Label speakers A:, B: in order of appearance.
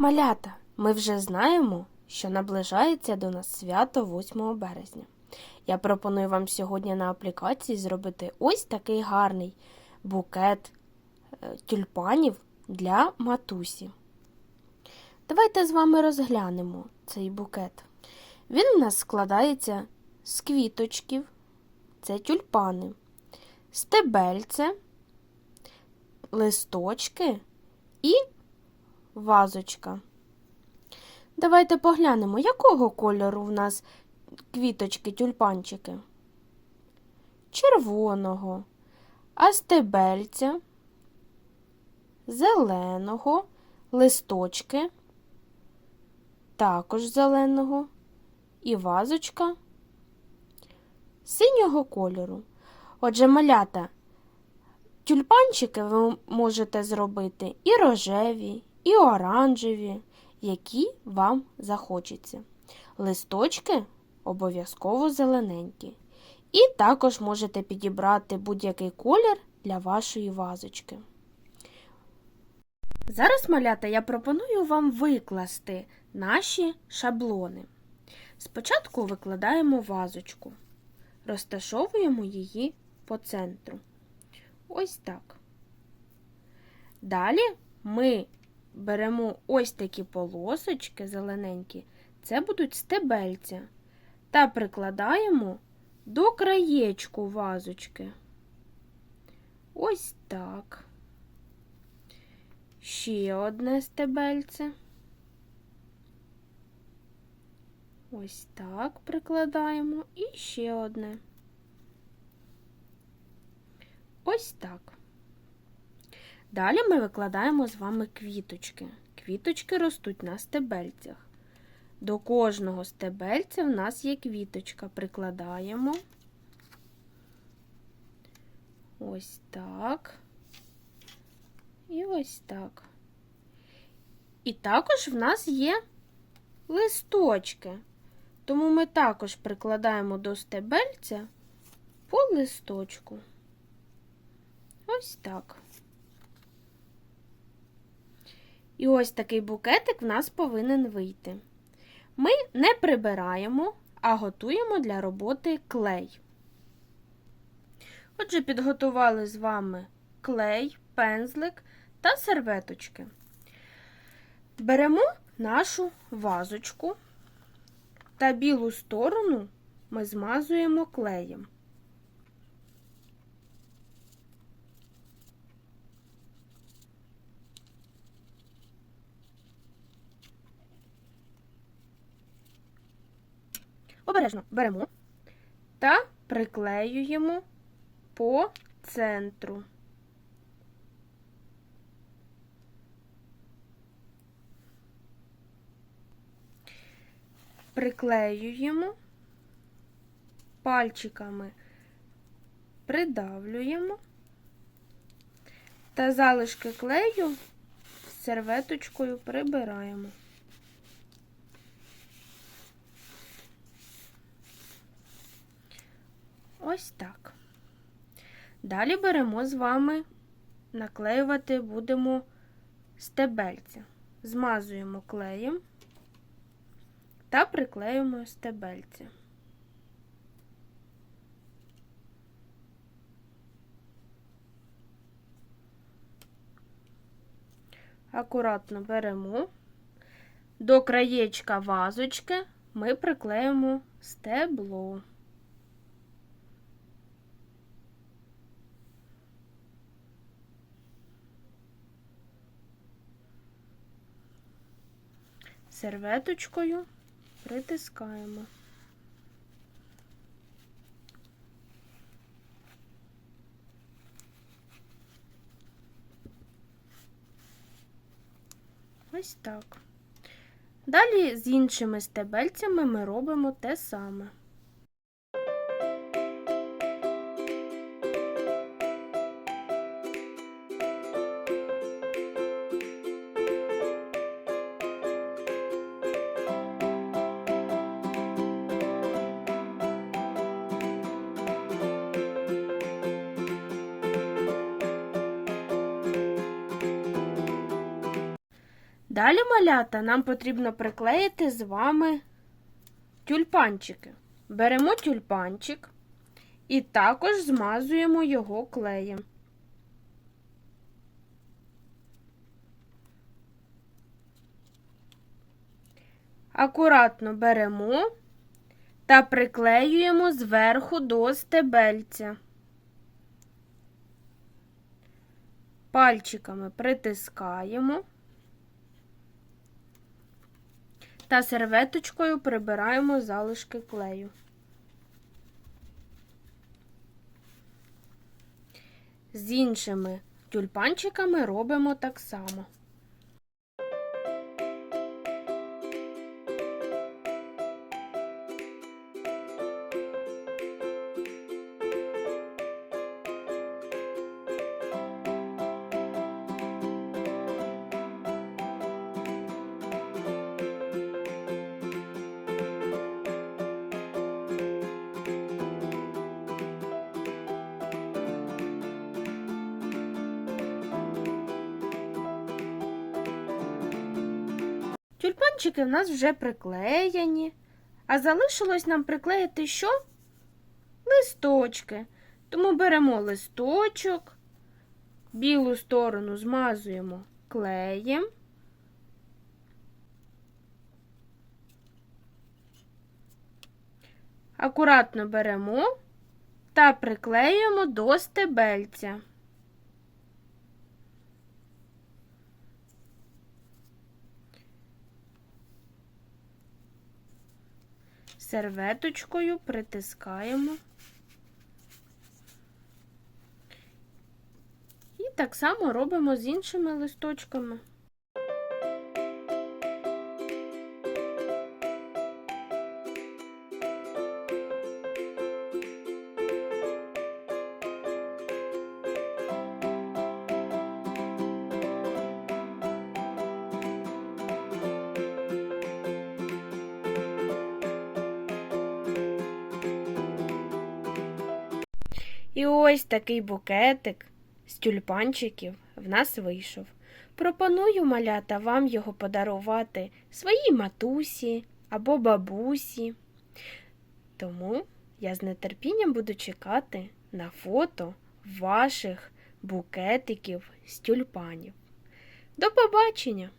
A: Малята, ми вже знаємо, що наближається до нас свято 8 березня. Я пропоную вам сьогодні на аплікації зробити ось такий гарний букет е, тюльпанів для матусі. Давайте з вами розглянемо цей букет. Він у нас складається з квіточків, це тюльпани, стебельце, листочки і вазочка. Давайте поглянемо, якого кольору в нас квіточки, тюльпанчики? Червоного, а стебельця, зеленого, листочки, також зеленого і вазочка синього кольору. Отже, малята, Тюльпанчики ви можете зробити і рожеві, і оранжеві, які вам захочеться. Листочки обов'язково зелененькі. І також можете підібрати будь-який колір для вашої вазочки. Зараз, малята, я пропоную вам викласти наші шаблони. Спочатку викладаємо вазочку, розташовуємо її по центру. Ось так. Далі ми беремо ось такі полосочки зелененькі, це будуть стебельця, та прикладаємо до краєчку вазочки. Ось так. Ще одне стебельце. Ось так прикладаємо і ще одне. Ось так. Далі ми викладаємо з вами квіточки. Квіточки ростуть на стебельцях. До кожного стебельця в нас є квіточка. Прикладаємо. Ось так. І ось так. І також в нас є листочки. Тому ми також прикладаємо до стебельця по листочку. Ось так. І ось такий букетик в нас повинен вийти. Ми не прибираємо, а готуємо для роботи клей. Отже, підготували з вами клей, пензлик та серветочки. Беремо нашу вазочку та білу сторону ми змазуємо клеєм. Обережно беремо та приклеюємо по центру. Приклеюємо пальчиками придавлюємо та залишки клею серветочкою прибираємо. Ось так. Далі беремо з вами, наклеювати будемо стебельця. Змазуємо клеєм та приклеюємо стебельця. Акуратно беремо. До краєчка вазочки ми приклеїмо стебло. Серветочкою притискаємо. Ось так. Далі з іншими стебельцями ми робимо те саме. Далі малята нам потрібно приклеїти з вами тюльпанчики. Беремо тюльпанчик і також змазуємо його клеєм. Акуратно беремо та приклеюємо зверху до стебельця. Пальчиками притискаємо. Та серветочкою прибираємо залишки клею. З іншими тюльпанчиками робимо так само. Тюльпанчики в нас вже приклеєні, а залишилось нам приклеїти що? Листочки. Тому беремо листочок, білу сторону змазуємо клеєм. Акуратно беремо та приклеюємо до стебельця. Серветочкою притискаємо. І так само робимо з іншими листочками. І ось такий букетик з тюльпанчиків в нас вийшов. Пропоную малята вам його подарувати своїй матусі або бабусі. Тому я з нетерпінням буду чекати на фото ваших букетиків з тюльпанів. До побачення!